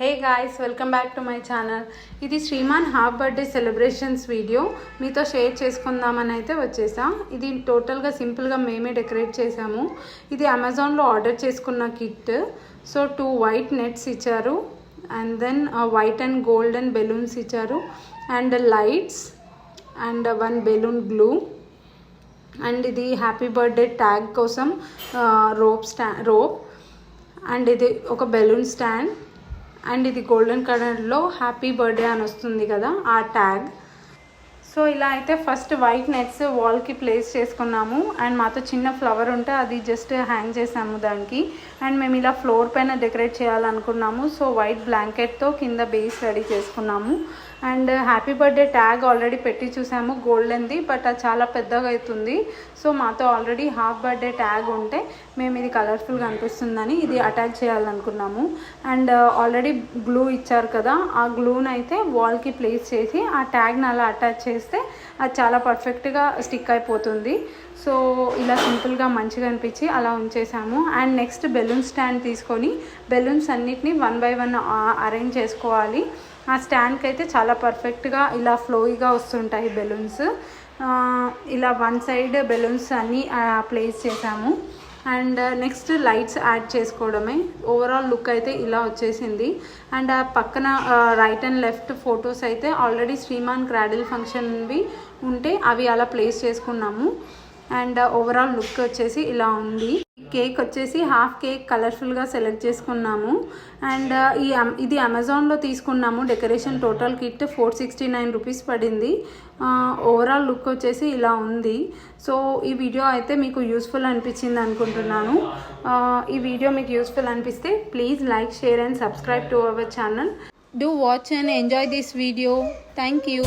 Hey guys welcome back to my channel ఇది Sriman half birthday celebrations video. మీతో share చేసుకుందామని అయితే వచ్చేసాం. ఇది టోటల్గా సింపుల్గా మేమే డెకరేట్ చేసాము. ఇది అమెజాన్లో ఆర్డర్ చేసుకున్న kit so two white nets ఇచ్చారు. And then white and golden balloons ఇచ్చారు. And lights and one balloon glue and ఇది హ్యాపీ బర్త్డే ట్యాగ్ కోసం రోప్ స్టా రోప్ అండ్ ఇది ఒక బెలూన్ స్టాండ్ అండ్ ఇది గోల్డెన్ కలర్లో హ్యాపీ బర్త్డే అని వస్తుంది కదా ఆ ట్యాగ్. సో ఇలా అయితే ఫస్ట్ వైట్ నెట్స్ వాల్కి ప్లేస్ చేసుకున్నాము. అండ్ మాతో చిన్న ఫ్లవర్ ఉంటే అది జస్ట్ హ్యాంగ్ చేసాము దానికి. అండ్ మేము ఇలా ఫ్లోర్ పైన డెకరేట్ చేయాలనుకున్నాము. సో వైట్ బ్లాంకెట్తో కింద బేస్ రెడీ చేసుకున్నాము. And happy birthday tag already పెట్టి చూసాము గోల్డెన్ది బట్ అది చాలా పెద్దగా అవుతుంది. సో మాతో ఆల్రెడీ హాఫ్ బర్త్డే ట్యాగ్ ఉంటే మేము ఇది కలర్ఫుల్గా అనిపిస్తుందని ఇది అటాచ్ చేయాలనుకున్నాము. అండ్ ఆల్రెడీ గ్లూ ఇచ్చారు కదా ఆ గ్లూని అయితే వాల్కి ప్లేస్ చేసి ఆ ట్యాగ్ని అలా అటాచ్ చేస్తే అది చాలా పర్ఫెక్ట్గా స్టిక్ అయిపోతుంది. సో ఇలా సింపుల్గా మంచిగా అనిపించి అలా ఉంచేసాము. అండ్ నెక్స్ట్ బెలూన్ స్టాండ్ తీసుకొని బెలూన్స్ అన్నిటిని వన్ బై వన్ అరేంజ్ చేసుకోవాలి. ఆ స్టాండ్కి అయితే చాలా పర్ఫెక్ట్గా ఇలా ఫ్లోయిగా వస్తుంటాయి బెలూన్స్. ఇలా వన్ సైడ్ బెలూన్స్ అన్నీ ప్లేస్ చేసాము అండ్ నెక్స్ట్ లైట్స్ యాడ్ చేసుకోవడమే. ఓవరాల్ లుక్ అయితే ఇలా వచ్చేసింది. అండ్ ఆ పక్కన రైట్ అండ్ లెఫ్ట్ ఫొటోస్ అయితే ఆల్రెడీ శ్రీమాన్ క్రాడిల్ ఫంక్షన్వి ఉంటే అవి అలా ప్లేస్ చేసుకున్నాము. అండ్ ఓవరాల్ లుక్ వచ్చేసి ఇలా ఉంది. కేక్ వచ్చేసి హాఫ్ కేక్ కలర్ఫుల్గా సెలెక్ట్ చేసుకున్నాము. అండ్ uh, ఈ అమ్- ఇది అమెజాన్లో తీసుకున్నాము. Decoration total kit four sixty nine rupees పడింది uh, ఓవరాల్ లుక్ వచ్చేసి ఇలా ఉంది. సో ఈ వీడియో అయితే మీకు యూస్ఫుల్ అనిపించింది అనుకుంటున్నాను. Uh, ఈ వీడియో మీకు యూస్ఫుల్ అనిపిస్తే please like share and subscribe to our channel do watch and enjoy this video thank you